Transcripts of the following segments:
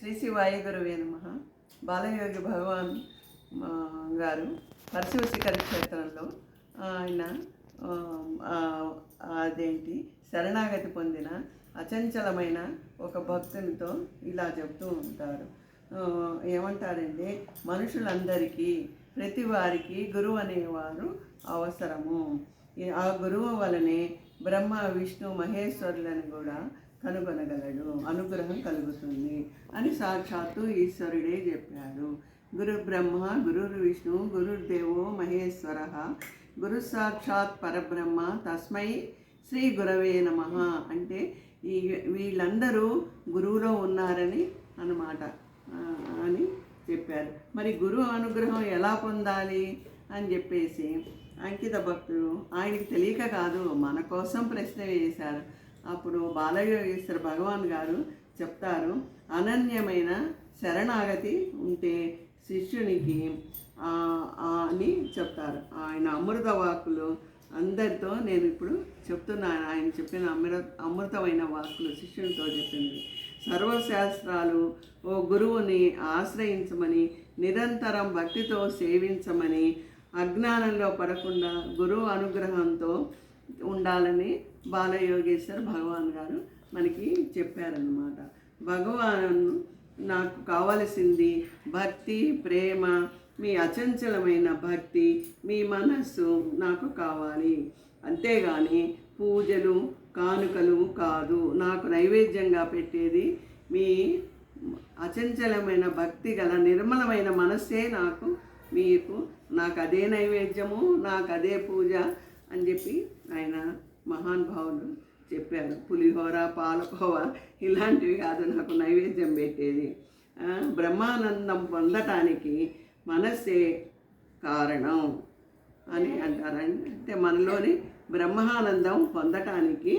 శ్రీ శ్రీ వాయుగురువే నమ. బాలయోగి భగవాన్ గారు గారు పరశివశిఖర క్షేత్రంలో ఆయన అదేంటి శరణాగతి పొందిన అచంచలమైన ఒక భక్తునితో ఇలా చెప్తూ ఉంటారు. ఆ, ఏమంటారంటే మనుషులందరికీ ప్రతి వారికి గురువు అనేవారు అవసరము. ఆ గురువు వలనే బ్రహ్మ విష్ణు మహేశ్వరులను కూడా కనుగొనగలడు అనుగ్రహం కలుగుతుంది అని సాక్షాత్తు ఈశ్వరుడే చెప్పాడు. గురు బ్రహ్మ గురు విష్ణు గురుర్దేవో మహేశ్వర గురు సాక్షాత్ పరబ్రహ్మ తస్మై శ్రీ గురవే నమ అంటే ఈ వీళ్ళందరూ గురువులో ఉన్నారని అనమాట అని చెప్పారు. మరి గురువు అనుగ్రహం ఎలా పొందాలి అని చెప్పేసి అంకిత భక్తుడు ఆయనకి తెలియక కాదు మన కోసం ప్రశ్న వేశారు. అప్పుడు బాలయోగేశ్వర భగవాన్ గారు చెప్తారు అనన్యమైన శరణాగతి ఉంటే శిష్యునికి అని చెప్తారు. ఆయన అమృత వాక్కులు అందరితో నేను ఇప్పుడు చెప్తున్నాను. ఆయన చెప్పిన అమృత అమృతమైన వాక్కులు శిష్యునితో చెప్పింది. సర్వశాస్త్రాలు ఓ గురువుని ఆశ్రయించమని నిరంతరం భక్తితో సేవించమని అజ్ఞానంలో పడకుండా గురువు అనుగ్రహంతో ఉండాలని బాలయోగేశ్వర్ భగవాన్ గారు మనకి చెప్పారనమాట భగవాన్ నాకు కావలసింది భక్తి ప్రేమ మీ అచంచలమైన భక్తి మీ మనస్సు నాకు కావాలి. అంతేగాని పూజలు కానుకలు కాదు. నాకు నైవేద్యంగా పెట్టేది మీ అచంచలమైన భక్తి గల నిర్మలమైన మనస్సే నాకు. మీకు నాకు అదే నైవేద్యము నాకు అదే పూజ అని చెప్పి ఆయన మహానుభావులు చెప్పారు. పులిహోర పాలకోవ ఇలాంటివి కాదు నాకు నైవేద్యం పెట్టేది. బ్రహ్మానందం పొందటానికి మనస్సే కారణం అని అంటారండి అంటే మనలోని బ్రహ్మానందం పొందటానికి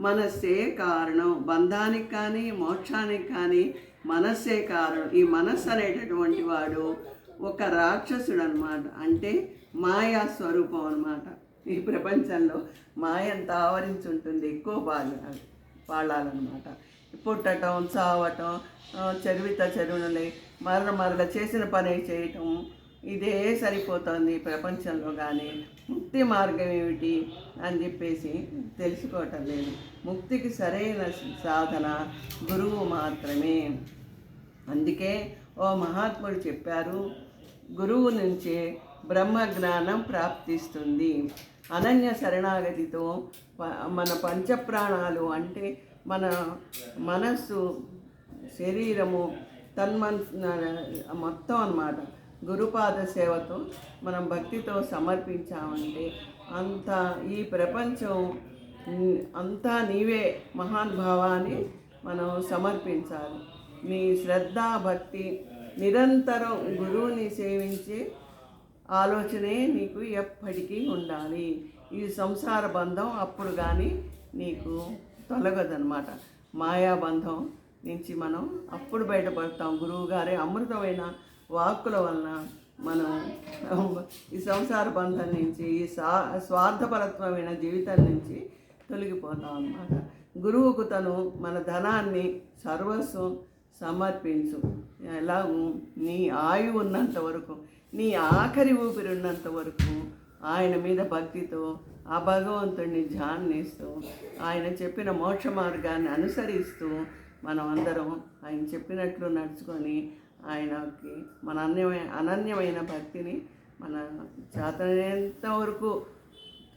మనస్సే కారణం. బంధానికి కానీ మోక్షానికి కానీ మనస్సే కారణం. ఈ మనస్సు అనేటటువంటి వాడు ఒక రాక్షసుడు అనమాట అంటే మాయా స్వరూపం అనమాట ఈ ప్రపంచంలో మాయంత ఆవరించి ఉంటుంది ఎక్కువ బాగా వాడాలన్నమాట పుట్టటం చావటం చెరువిత చెరువులని మరల మరల చేసిన పని చేయటం ఇదే సరిపోతుంది ప్రపంచంలో కానీ ముక్తి మార్గం ఏమిటి అని చెప్పేసి తెలుసుకోవటం లేదు. ముక్తికి సరైన సాధన గురువు మాత్రమే. అందుకే ఓ మహాత్ముడు చెప్పారు గురువు నుంచే బ్రహ్మ జ్ఞానం ప్రాప్తిస్తుంది. అనన్య శరణాగతితో ప- మన పంచప్రాణాలు అంటే మన మనస్సు శరీరము తన్మన్ మొత్తం అన్నమాట. గురుపాద సేవతో మనం భక్తితో సమర్పించామంటే అంత ఈ ప్రపంచం అంతా నీవే మహానుభావాన్ని మనం సమర్పించాలి. నీ శ్రద్ధ భక్తి నిరంతరం గురువుని సేవించే ఆలోచనే నీకు ఎప్పటికీ ఉండాలి. ఈ సంసార బంధం అప్పుడు కానీ నీకు తొలగదనమాట మాయాబంధం నుంచి మనం అప్పుడు బయటపడతాం. గురువు గారి అమృతమైన వాక్కుల వలన మనం ఈ సంసార బంధం నుంచి ఈ సా స్వార్థపరత్వమైన జీవితం నుంచి తొలగిపోతాం అన్నమాట. గురువుకు తను మన ధనాన్ని సర్వస్వం సమర్పించు. ఎలాగూ నీ ఆయు ఉన్నంత వరకు నీ ఆఖరి ఊపిరి ఉన్నంత వరకు ఆయన మీద భక్తితో ఆ భగవంతుడిని ధ్యానిస్తూ ఆయన చెప్పిన మోక్ష మార్గాన్ని అనుసరిస్తూ మనం అందరం ఆయన చెప్పినట్లు నడుచుకొని ఆయనకి మన అన్యమైన అనన్యమైన భక్తిని మన చేతనంత వరకు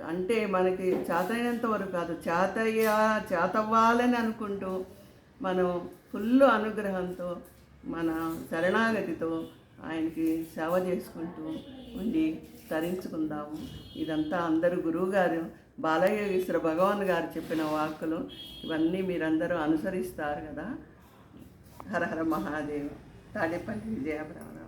అంటే మనకి చేతైనంత వరకు కాదు చేతయ్యా చేతవ్వాలని అనుకుంటూ మనం ఫుల్ అనుగ్రహంతో మన శరణాగతితో ఆయనకి సేవ చేసుకుంటూ ఉండి తరించుకుందాము. ఇదంతా అందరూ గురువుగారు బాలయోగేశ్వర భగవాన్ గారు చెప్పిన వాక్కులు ఇవన్నీ మీరందరూ అనుసరిస్తారు కదా. హర హర మహాదేవ్. తాడేపల్లి విజయబ్రాహ్మణ